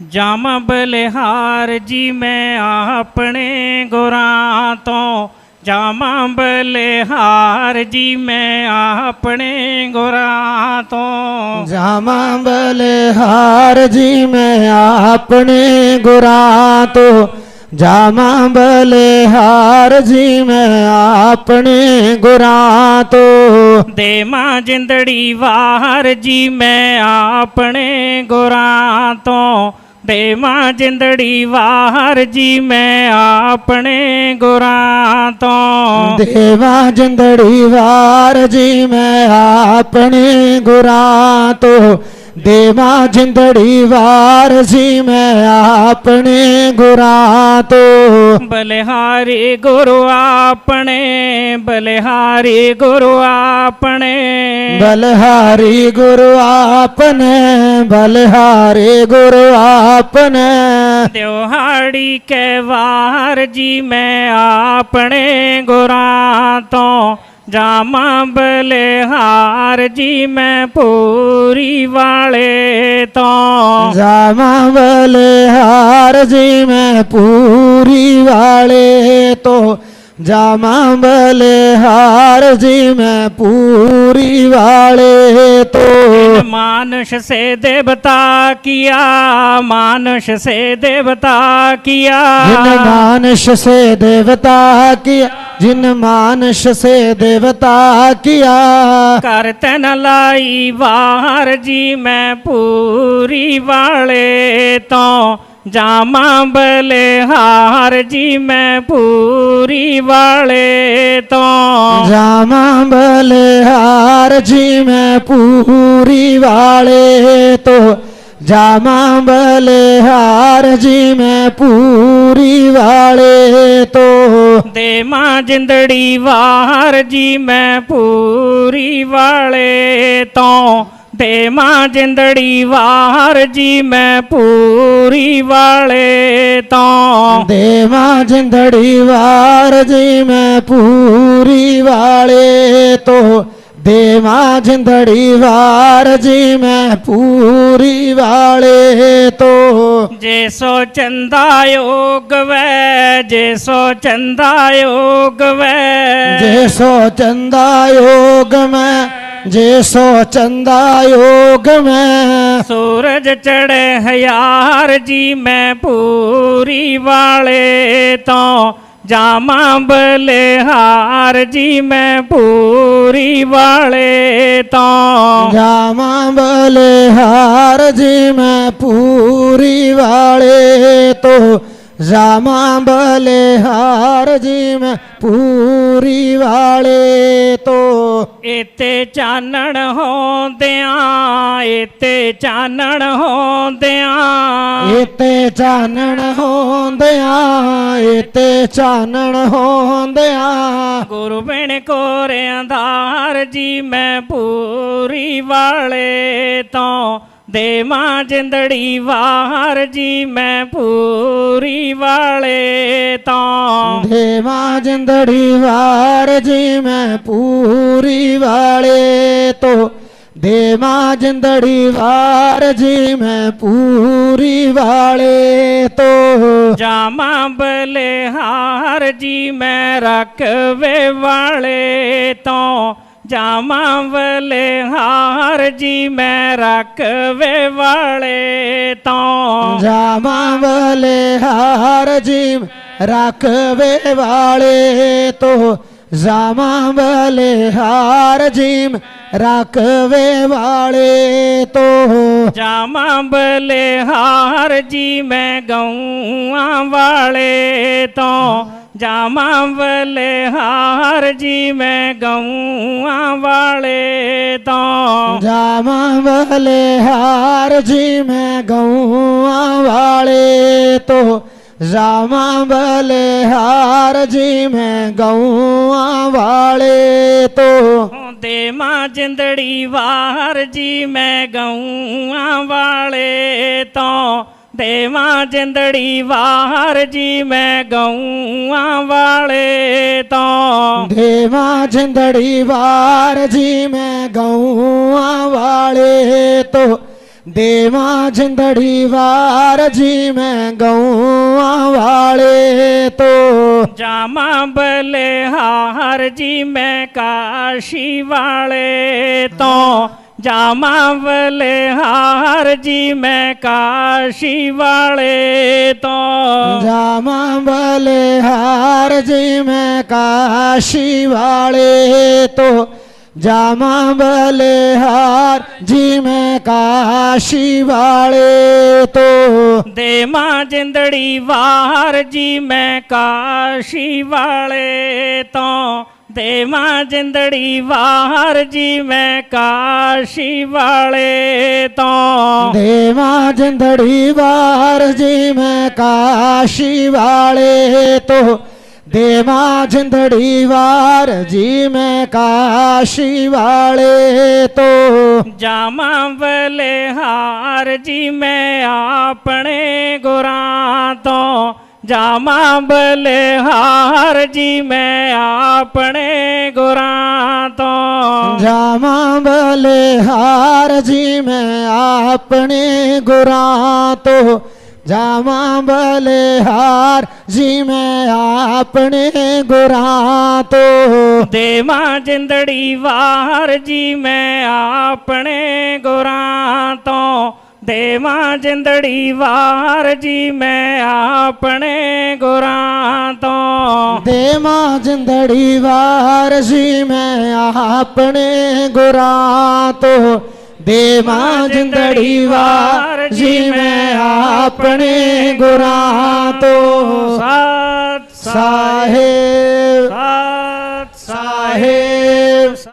जामा बलिहार जी मैं अपने गुरा तो जम बलिहार जी मैं अपने गुरा तो जम बलिहार जी मैं अपने गुरा तो जम बलिहार जी मैं अपने गुरा तो दे माँ जिंदड़ी वार जी मैं अपने गुरा तो ਦੇਵਾਂ ਜਿੰਦੜੀ ਵਾਰ ਜੀ ਮੈਂ ਆਪਣੇ ਗੁਰਾਂ ਤੋਂ ਦੇਵਾ ਜਿੰਦੜੀ ਵਾਰ ਜੀ ਮੈਂ ਆਪਣੇ ਗੁਰਾਂ ਤੋਂ ਦੇਵਾ ਜਿੰਦੜੀ ਵਾਰ ਜੀ ਮੈਂ ਆਪਣੇ ਗੁਰਾਂ ਤੋਂ ਬਲਿਹਾਰੀ ਗੁਰੂ ਆਪਣੇ बलिहारी गुरु आपने। बलहारी गुरु आपने बलहारी गुरु आपने। त्योहाड़ी के वार जी मैं आपने गुरा तो जामा बलहार जी मैं पूरी वाले तो। जामा बलहार जी मैं पूरी वाले तो। जामा बले हार जी मैं पूरी वाले तो। मानुष से देवता किया मानुष से देवता किया। जिन से देवता किया जिन मानस से देवता किया। करते न लाई वार जी मैं पूरी वाले तो। जामा बलिहार जी मैं पूरी वाले तो। जामा बलिहार जी मैं पूरी वाले तो। जामा बलिहार जी मैं पूरी वाले तो। दे माँ जिंदड़ी वार जी मैं पूरी वाले तो। दे माँ जिंदड़ी वार जी मैं पूरी वाले तो देवा जिंदड़ी वार जी मैं पूरी वाले तो देवा जिंदड़ी वार जी मैं पूरी वाले तो जैसो चंदा योग वै जैसो चंदा योग वै जैसो चंदा योग में जैसो चंदा योग में। सूरज चढ़े हयार जी मैं पूरी वाले तो जामा बलिहार जी मैं पूरी वाले तो। जामा बलिहार जी मैं पूरी वाले तो। ਰਾਮਾ ਬਲਿਹਾਰ ਜੀ ਮੈਂ ਪੂਰੀ ਵਾਲੇ ਤੋਂ। ਇਤੇ ਚਾਨਣ ਹੋਂਦਿਆਂ ਇਤੇ ਚਾਨਣ ਹੋਂਦਿਆਂ। ਇਤੇ ਚਾਨਣ ਹੋਂਦਿਆਂ ਇਤੇ ਚਾਨਣ ਹੋਂਦਿਆਂ। ਗੁਰੂ ਬਿਨ ਕੋਰਿਆਂ ਦਾ ਜੀ ਮੈਂ ਪੂਰੀ ਵਾਲੇ ਤੋਂ। ਦੇਵਾਂ ਜਿੰਦੜੀ ਵਾਰ ਜੀ ਮੈਂ ਪੂਰੀ ਵਾਲੇ ਤੋਂ ਦੇਵਾ ਜਿੰਦੜੀ ਵਾਰ ਜੀ ਮੈਂ ਪੂਰੀ ਵਾਲੇ ਤੋ ਦੇਵਾ ਜਿੰਦੜੀ ਵਾਰ ਜੀ ਮੈਂ ਪੂਰੀ ਵਾਲੇ ਤੋ ਜਾਮਾ ਬਲਿਹਾਰ ਜੀ ਮੈਂ ਰਖਵੇ ਵਾਲੇ ਤੋਂ ਜਾਮਾ ਬਲਿਹਾਰ ਜੀ ਮੈਂ ਰਖਵੇ ਵਾਲੇ ਤੋਂ ਜਾਮਾ ਬਲਿਹਾਰ ਜੀ ਰੱਖਵੇ ਵਾਲੇ ਤੋ ਜਾਮਾ ਬਲਿਹਾਰ ਜੀ ਰੱਖਵੇ ਵਾਲੇ ਤੋ ਜਾਮਾ ਬਲਿਹਾਰ ਜੀ ਮੈਂ ਗਊਆਂ ਵਾਲੇ ਤੋਂ ਜਾਮਾ ਬਲਿਹਾਰ ਜੀ ਮੈਂ ਗਊਆਂ ਵਾਲੇ ਤੋਂ। ਜਾਮਾ ਬਲਿਹਾਰ ਜੀ ਮੈਂ ਗਊਆਂ ਵਾਲੇ ਤੋ। ਜਾਮਾ ਬਲਿਹਾਰ ਜੀ ਮੈਂ ਗਊਆਂ ਵਾਲੇ ਤੋ। ਦੇ ਮਾਂ ਜਿੰਦੜੀ ਵਾਰ ਜੀ ਮੈਂ ਗਊਆਂ ਵਾਲੇ ਤੋਂ। देवा जिंदड़ी वार जी मैं गऊआ वाले तो देवा जिंदड़ी वार जी मैं गऊआ वाले तो देवा जिंदड़ी वार जी मैं गऊआ वाले तो जामा बले हार जी मैं काशी वाले तो जामावले हार जी मैं काशी वाले तो। जामावले हार जी मैं काशी वाले तो। जामावले हार जी मैं काशी वाले तो। दे माँ जिंदड़ी वार जी मैं काशी वाले तो। ਤੋਂ ਦੇਵਾਂ ਜਿੰਦੜੀ ਵਾਰ ਜੀ ਮੈਂ ਕਾਸ਼ੀ ਵਾਲੇ ਤੋਂ ਦੇਵਾਂ ਜਿੰਦੜੀ ਵਾਰ ਜੀ ਮੈਂ ਕਾਸ਼ੀ ਵਾਲੇ ਤੋਂ ਦੇਵਾਂ ਜਿੰਦੜੀ ਵਾਰ ਜੀ ਮੈਂ ਕਾਸ਼ੀ ਵਾਲੇ ਤੋਂ ਜਾਮਾ ਬਲਿਹਾਰ ਜੀ ਮੈਂ ਆਪਣੇ ਗੁਰਾਂ ਤੋਂ जामा बलिहार जी मैं आपने गुरा तो जामा बलिहार जी मैं आपने गुरा तो जामा बलिहार जी मैं आपने गुरा तो देवा जिंदड़ी वार जी मैं आपने गुरा तो देवा जिंदड़ी वार जी मैं आपने गुरां तो देवा जिंदड़ी वार जी मैं आपने गुरां तो देवा जिंदड़ी वार जी मैं आपने गुरां तो साहेब।